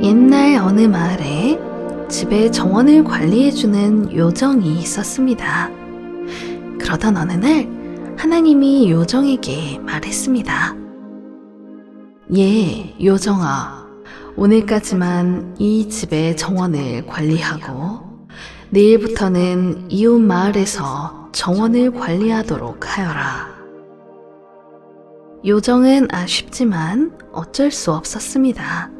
옛날 어느 마을에 집의 정원을 관리해주는 요정이 있었습니다. 그러던 어느 날 하나님이 요정에게 말했습니다. 예, 요정아. 오늘까지만 이 집의 정원을 관리하고 내일부터는 이웃 마을에서 정원을 관리하도록 하여라. 요정은 아쉽지만 어쩔 수 없었습니다.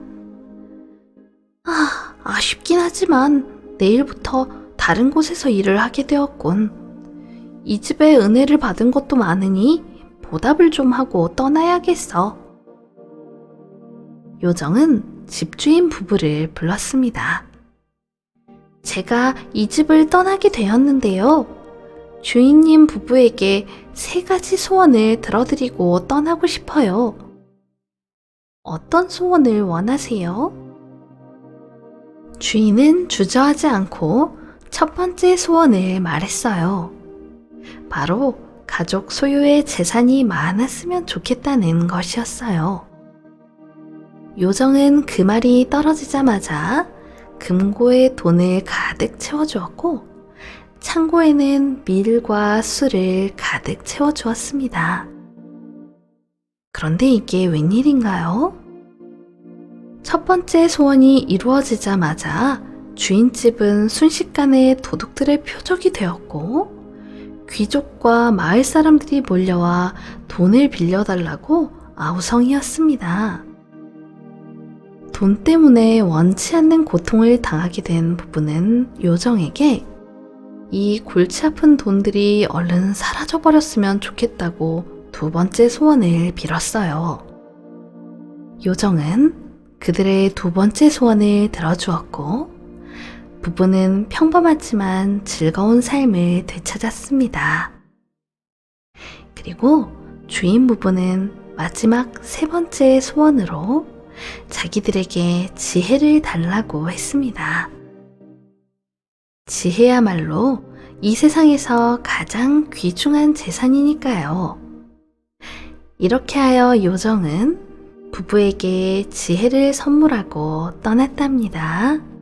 아, 아쉽긴 하지만 내일부터 다른 곳에서 일을 하게 되었군. 이 집에 은혜를 받은 것도 많으니 보답을 좀 하고 떠나야겠어. 요정은 집주인 부부를 불렀습니다. 제가 이 집을 떠나게 되었는데요. 주인님 부부에게 세 가지 소원을 들어드리고 떠나고 싶어요. 어떤 소원을 원하세요? 주인은 주저하지 않고 첫 번째 소원을 말했어요. 바로 가족 소유의 재산이 많았으면 좋겠다는 것이었어요. 요정은 그 말이 떨어지자마자 금고에 돈을 가득 채워주었고 창고에는 밀과 술을 가득 채워주었습니다. 그런데 이게 웬일인가요? 첫 번째 소원이 이루어지자마자 주인집은 순식간에 도둑들의 표적이 되었고 귀족과 마을 사람들이 몰려와 돈을 빌려달라고 아우성이었습니다. 돈 때문에 원치 않는 고통을 당하게 된 부부는 요정에게 이 골치 아픈 돈들이 얼른 사라져버렸으면 좋겠다고 두 번째 소원을 빌었어요. 요정은 그들의 두 번째 소원을 들어주었고, 부부는 평범하지만 즐거운 삶을 되찾았습니다. 그리고 주인 부부는 마지막 세 번째 소원으로 자기들에게 지혜를 달라고 했습니다. 지혜야말로 이 세상에서 가장 귀중한 재산이니까요. 이렇게 하여 요정은 부부에게 지혜를 선물하고 떠났답니다.